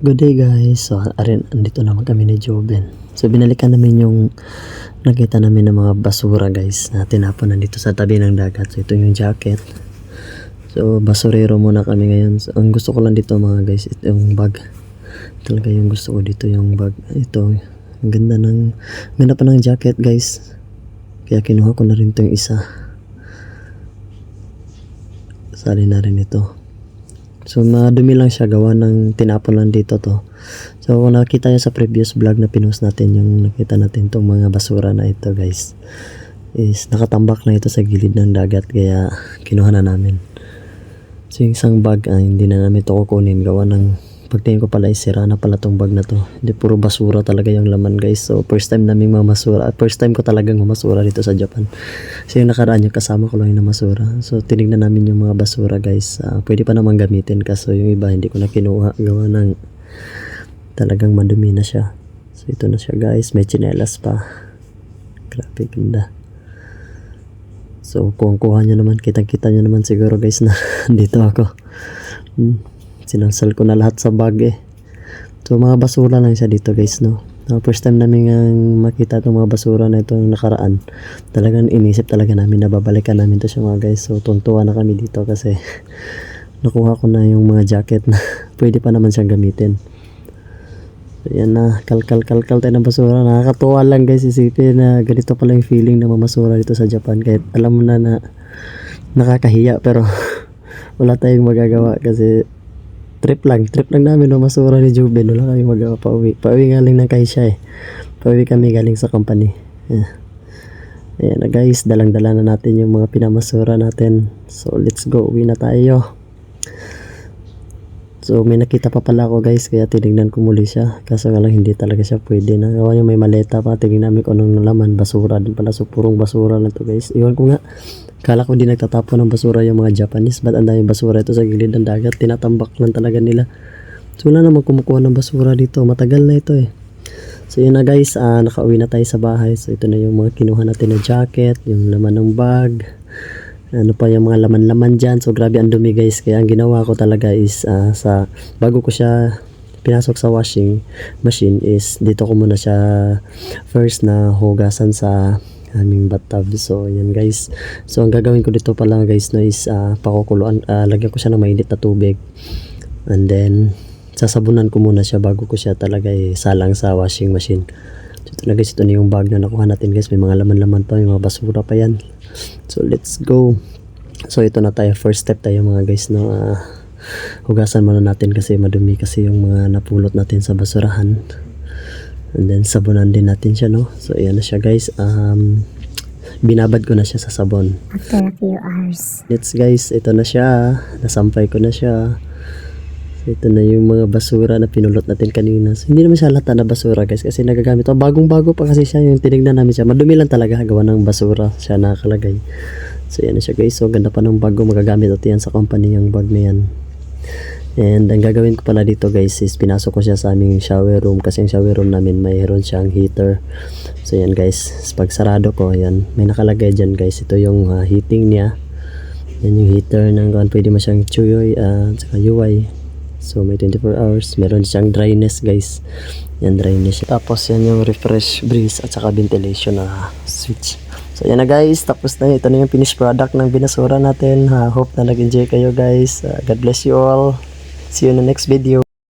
Good day guys. So, arin, andito naman kami ni Joven. So, binalikan namin yung nakita namin ng mga basura guys na tinapon nandito sa tabi ng dagat. So, ito yung jacket. So, basurero muna kami ngayon. So, ang gusto ko lang dito mga guys, ito yung bag. Talaga yung gusto ko dito yung bag. Ito, ang ganda ng, ganda pa ng jacket guys. Kaya kinuha ko na rin ito yung isa. Sali na rin ito. So madumi lang siya gawa ng tinapon lang dito to. So kung nakita niyo sa previous vlog na pinost natin yung nakita natin tong mga basura na ito guys is nakatambak na ito sa gilid ng dagat kaya kinuha na namin. So yung isang bag ay hindi na namin ito kukunin gawa ng pagtingin ko pala is sira na pala tong bag na to. Hindi puro basura talaga yung laman guys. So first time namin mamasura. First time ko talagang mamasura dito sa Japan. So yung nakaraan yung kasama ko lang yung namasura. So tinignan namin yung mga basura guys. Ah, pwede pa naman gamitin kaso yung iba hindi ko na kinuha. Gawa ng talagang madumi na siya. So ito na siya guys. May chinelas pa. Grabe ganda. So kung kuha nyo naman, kitang-kita nyo naman siguro guys na dito ako. Hmm. Sinansal ko na lahat sa bag eh. So mga basura lang siya dito guys no. Uh, first time namin ang makita itong mga basura na itong nakaraan. Talagang inisip talaga namin na babalikan namin to siya mga guys. So tuntua na kami dito kasi nakuha ko na yung mga jacket na pwede pa naman siyang gamitin. So, yan na, kalkal kalkal tayo ng basura. Nakakatuwa lang guys isipin na ganito pala yung feeling na mamasura dito sa Japan. Kahit alam mo na na nakakahiya pero wala tayong magagawa kasi trip lang. Trip lang namin no masura ni Juben. Wala kami magawa pauwi. Pauwi galing ng Kaisha eh. Pauwi kami galing sa company. Yeah. Ayan na guys, dalang-dala na natin yung mga pinamasura natin. So let's go, uwi na tayo. So may nakita pa pala ako guys, kaya tinignan ko muli siya. Kaso nga lang hindi talaga siya pwede. Nagawa niya may maleta pa, tingnan namin kung anong laman. Basura din pala, so purong basura na to guys. Iwan ko nga, Kala ko di nagtatapon ng basura yung mga Japanese. Ba't ang daming basura ito sa gilid ng dagat? Tinatambak lang talaga nila. So wala namang kumukuha ng basura dito. Matagal na ito eh. So yun na guys, ah, nakauwi na tayo sa bahay. So ito na yung mga kinuha natin na jacket, yung laman ng bag. Ano pa yung mga laman-laman dyan. So grabe ang dumi guys. Kaya ang ginawa ko talaga is ah, sa bago ko siya pinasok sa washing machine is dito ko muna siya first na hugasan sa aming bathtub. So, yan guys. So, ang gagawin ko dito pala guys no is uh, pakukuluan. ah, lagyan ko siya ng mainit na tubig. And then, sasabunan ko muna siya bago ko siya talaga eh, salang sa washing machine. So, na guys. Ito na yung bag na nakuha natin guys. May mga laman-laman pa. May mga basura pa yan. So, let's go. So, ito na tayo. First step tayo mga guys no. ah, hugasan muna natin kasi madumi kasi yung mga napulot natin sa basurahan. And then sabunan din natin siya no. So ayan na siya guys. Um binabad ko na siya sa sabon. After a few hours. Let's guys, ito na siya. Nasampay ko na siya. Ito na yung mga basura na pinulot natin kanina. So, hindi naman siya lata na basura guys kasi nagagamit ko. Bagong bago pa kasi siya yung tinignan namin siya. Madumi lang talaga gawa ng basura siya nakalagay. So yan na siya guys. So ganda pa ng bago magagamit natin yan sa company yung bag na yan. And ang gagawin ko pala dito guys is pinasok ko siya sa aming shower room kasi yung shower room namin mayroon siyang heater. So yan guys, pag sarado ko, yan, may nakalagay dyan guys. Ito yung ah, heating niya. Yan yung heater ng kung pwede mo siyang chuyoy at saka UI. So may 24 hours. Meron siyang dryness guys. Yan dryness. Tapos yan yung refresh breeze at saka ventilation na switch. So yan na guys, tapos na ito na yung finished product ng binasura natin. Ha, hope na nag-enjoy kayo guys. Ah, God bless you all. See you in the next video.